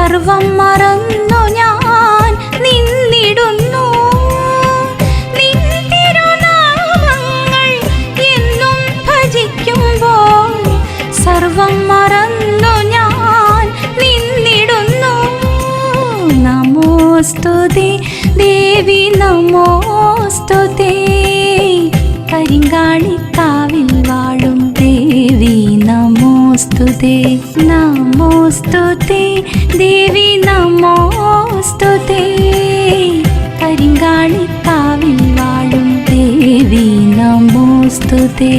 സർവം മറന്നു ഞാൻ നിന്നിടുന്നു. നിൻ തിരുനാമങ്ങൾ എന്നും ഭജിക്കുമ്പോൾ സർവം മറന്നു ഞാൻ നിന്നിടുന്നു. നമോസ്തുതി ദേവി നമോസ്തുതി കരിങ്കാളിക്കാവിൽ നമോസ്തുതി നമോസ്തുതി ദേവി നമോസ്തുതി കരിങ്കാളിക്കാവിൽ വാഴും ദേവി നമോസ്തുതി